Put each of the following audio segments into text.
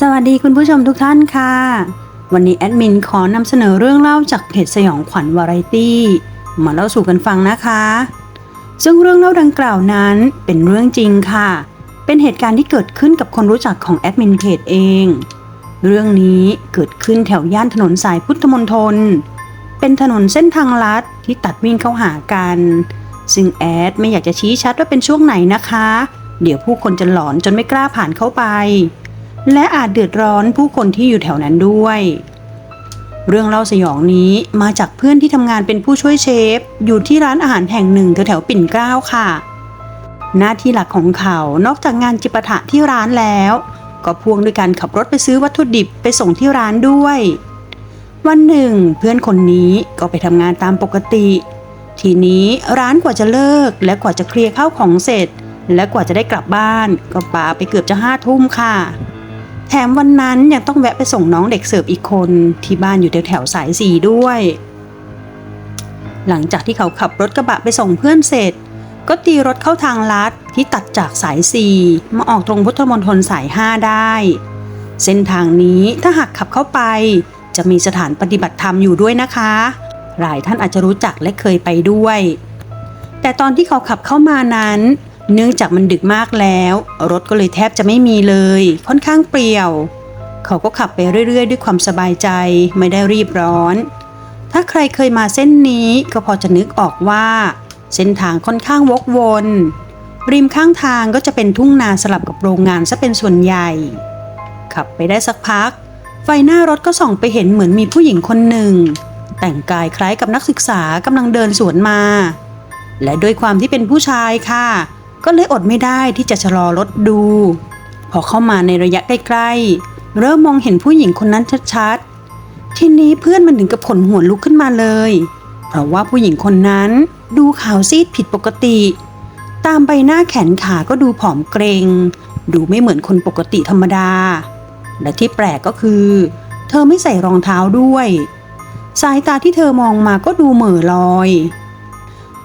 สวัสดีคุณผู้ชมทุกท่านค่ะ วันนี้แอดมินขอนำเสนอเรื่องเล่าจากเพจสยองขวัญวาไรตี้ มาเล่าสู่กันฟังนะคะ ซึ่งเรื่องเล่าดังกล่าวนั้นเป็นเรื่องจริงค่ะ เป็นเหตุการณ์ที่เกิดขึ้นกับคนรู้จักของแอดมินเพจเอง เรื่องนี้เกิดขึ้นแถวย่านถนนสายพุทธมณฑลเป็นถนนเส้นทางลัดที่ตัดวิ่งเข้าหากัน ซึ่งแอดไม่อยากจะชี้ชัดว่าเป็นช่วงไหนนะคะ เดี๋ยวผู้คนจะหลอนจนไม่กล้าผ่านเข้าไป และอาจเดือดร้อนผู้คนที่อยู่แถวนั้นด้วย เรื่องเล่าสยองนี้มาจากเพื่อนที่ทำงานเป็นผู้ช่วยเชฟ อยู่ที่ร้านอาหารแห่งหนึ่งแถวๆปิ่นเกล้าค่ะ หน้าที่หลักของเขา นอกจากงานจิปาถะที่ร้านแล้ว ก็พ่วงด้วยการขับรถไปซื้อวัตถุดิบไปส่งที่ร้านด้วย วันหนึ่ง เพื่อนคนนี้ก็ไปทำงานตามปกติ ทีนี้ร้านกว่าจะเลิกและกว่าจะเคลียร์ข้าวของเสร็จ และกว่าจะได้กลับบ้าน ก็ป่าไปเกือบจะห้าทุ่มค่ะ แถมวันนั้นยังต้องแวะไปส่งน้องเด็กเสิร์ฟอีกคนที่บ้านอยู่แถวแถวสายสีด้วย หลังจากที่เขาขับรถกระบะไปส่งเพื่อนเสร็จ ก็ตีรถเข้าทางลัดที่ตัดจากสายสีมาออกตรงพุทธมณฑลสาย5ได้ เส้นทางนี้ถ้าหากขับเข้าไป จะมีสถานปฏิบัติธรรมอยู่ด้วยนะคะ หลายท่านอาจจะรู้จักและเคยไปด้วย แต่ตอนที่เขาขับเข้ามานั้น เนื่องจากมันดึกมากแล้ว รถก็เลยแทบจะไม่มีเลย ค่อนข้างเปรี่ยว เขาก็ขับไปเรื่อย ๆ ด้วยความสบายใจไม่ได้รีบร้อน ถ้าใครเคยมาเส้นนี้ก็พอจะนึกออกว่า เส้นทางค่อนข้างวกวน ริมข้างทางก็จะเป็นทุ่งนาสลับกับโรงงานซะเป็นส่วนใหญ่ ขับไปได้สักพัก ไฟหน้ารถก็ส่องไปเห็นเหมือนมีผู้หญิงคนหนึ่ง แต่งกายคล้ายกับนักศึกษากำลังเดินสวนมา และด้วยความที่เป็นผู้ชายค่ะ ก็เลยอดไม่ได้ที่จะชะลอรถดู พอเข้ามาในระยะใกล้ๆ เริ่มมองเห็นผู้หญิงคนนั้นชัดๆ ทีนี้เพื่อนมันถึงกับขนหัวลุกขึ้นมาเลย เพราะว่าผู้หญิงคนนั้นดูขาวซีดผิดปกติ ตามใบหน้าแขนขาก็ดูผอมเกรง ดูไม่เหมือนคนปกติธรรมดา และที่แปลกก็คือ เธอไม่ใส่รองเท้าด้วย สายตาที่เธอมองมาก็ดูเหม่อลอย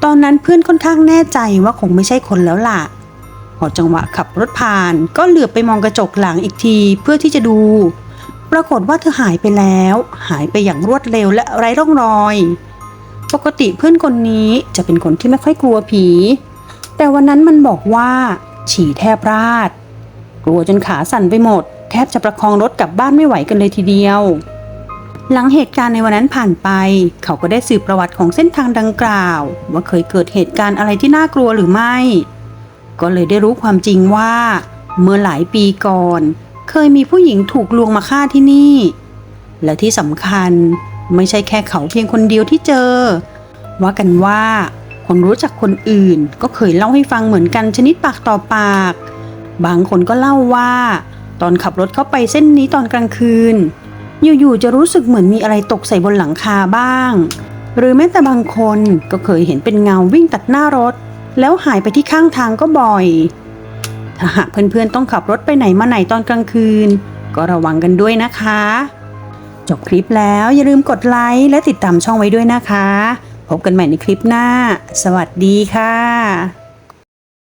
ตอนนั้นเพื่อนค่อนข้างแน่ใจว่าคงไม่ใช่คนแล้วล่ะ พอจังหวะขับรถผ่านก็เหลือบไปมองกระจกหลังอีกทีเพื่อที่จะดู ปรากฏว่าเธอหายไปแล้ว หายไปอย่างรวดเร็วและไร้ร่องรอย ปกติเพื่อนคนนี้จะเป็นคนที่ไม่ค่อยกลัวผี แต่วันนั้นมันบอกว่า ฉี่แทบราด กลัวจนขาสั่นไปหมด แทบจะประคองรถกลับบ้านไม่ไหวกันเลยทีเดียว หลังเหตุการณ์ในวันนั้นผ่านไป เขาก็ได้สืบประวัติของเส้นทางดังกล่าว ว่าเคยเกิดเหตุการณ์อะไรที่น่ากลัวหรือไม่ ก็เลยได้รู้ความจริงว่า เมื่อหลายปีก่อน เคยมีผู้หญิงถูกลวงมาฆ่าที่นี่ และที่สำคัญไม่ใช่แค่เขาเพียงคนเดียวที่เจอ ว่ากันว่าคนรู้จักคนอื่นก็เคยเล่าให้ฟังเหมือนกันชนิดปากต่อปาก บางคนก็เล่าว่า ตอนขับรถเข้าไปเส้นนี้ตอนกลางคืน อยู่ๆจะรู้สึกเหมือนมีอะไรตกใส่บนหลังคาบ้าง หรือแม้แต่บางคนก็เคยเห็นเป็นเงาวิ่งตัดหน้ารถ แล้วหายไปที่ข้างทางก็บ่อย ถ้าหากเพื่อนๆต้องขับรถไปไหนมาไหนตอนกลางคืน ก็ระวังกันด้วยนะคะ จบคลิปแล้วอย่าลืมกดไลค์และติดตามช่องไว้ด้วยนะคะ พบกันใหม่ในคลิปหน้า สวัสดีค่ะ